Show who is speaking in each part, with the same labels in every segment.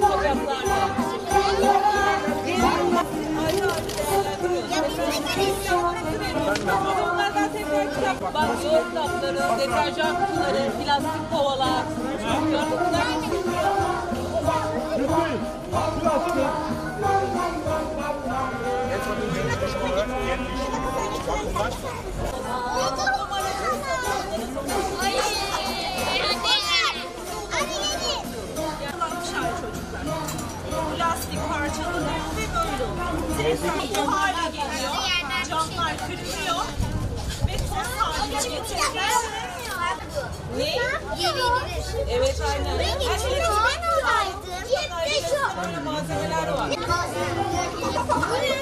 Speaker 1: böyle değerlendiriyoruz. Onlardan tekrar kitap. Yoğurt kitapları, kutuları, plastik kovalar. Gördün mü? Kullanmışlar Plastik parçaları ve böyle oluyor. Bu hale geliyor. Camlar kırılıyor. Ve toz haline getiriliyor. Ne? Evet aynen. Şey böyle malzemeler var. Bunlar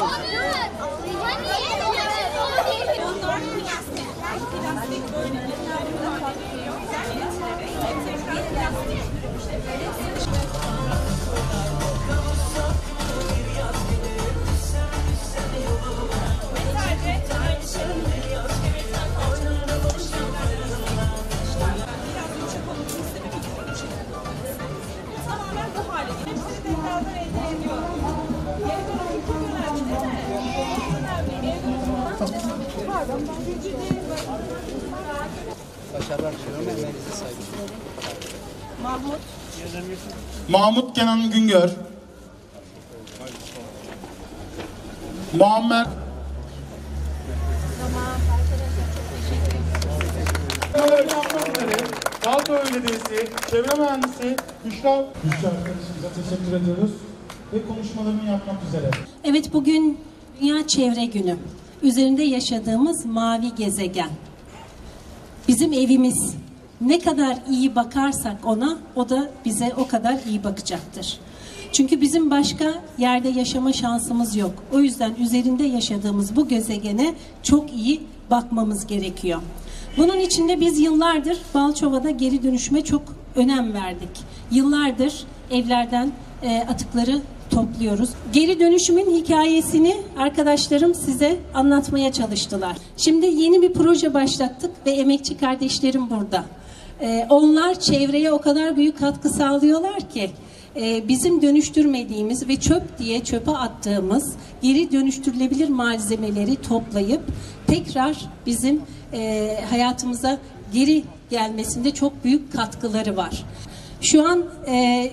Speaker 1: Onlar plastik. Plastik böyle bir hale geliyor. Getirerek
Speaker 2: Başarılar diliyorum. Emeğinize saygı.
Speaker 1: Mahmut.
Speaker 3: Mahmut Kenan Güngör. Muammer. Balto Belediyesi Çevre Mühendisi Büşra Büşra arkadaşımıza teşekkür ediyoruz ve konuşmalarını yapmak üzere.
Speaker 4: Evet bugün Dünya Çevre Günü. Üzerinde yaşadığımız mavi gezegen. Bizim evimiz. Ne kadar iyi bakarsak ona, o da bize o kadar iyi bakacaktır. Çünkü bizim başka yerde yaşama şansımız yok. O yüzden üzerinde yaşadığımız bu gezegene çok iyi bakmamız gerekiyor. Bunun için de biz yıllardır Balçova'da geri dönüşüme çok önem verdik. Yıllardır evlerden e, atıkları topluyoruz. Geri dönüşümün hikayesini arkadaşlarım size anlatmaya çalıştılar. Şimdi yeni bir proje başlattık ve emekçi kardeşlerim burada. Ee, onlar çevreye o kadar büyük katkı sağlıyorlar ki e, bizim dönüştürmediğimiz ve çöp diye çöpe attığımız geri dönüştürülebilir malzemeleri toplayıp tekrar bizim e, hayatımıza geri gelmesinde çok büyük katkıları var. Şu an e,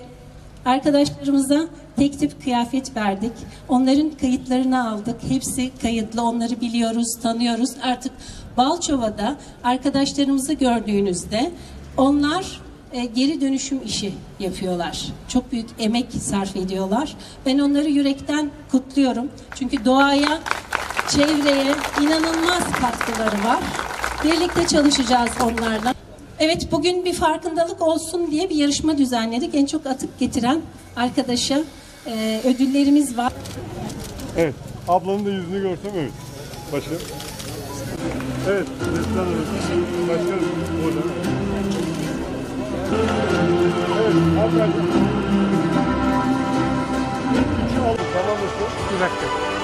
Speaker 4: Arkadaşlarımıza tek tip kıyafet verdik. Onların kayıtlarını aldık. Hepsi kayıtlı. Onları biliyoruz, tanıyoruz. Artık Balçova'da arkadaşlarımızı gördüğünüzde onlar e, geri dönüşüm işi yapıyorlar. Çok büyük emek sarf ediyorlar. Ben onları yürekten kutluyorum. Çünkü doğaya, çevreye inanılmaz katkıları var. Birlikte çalışacağız onlarla. Evet bugün bir farkındalık olsun diye bir yarışma düzenledik. En çok atık getiren arkadaşa e, ödüllerimiz var.
Speaker 5: Evet. Ablanın da yüzünü görsem evet. Başka? Evet. Neslihan Hanım. Başka burada. Evet. Hanımefendi. Tamam mısın? Bir dakika.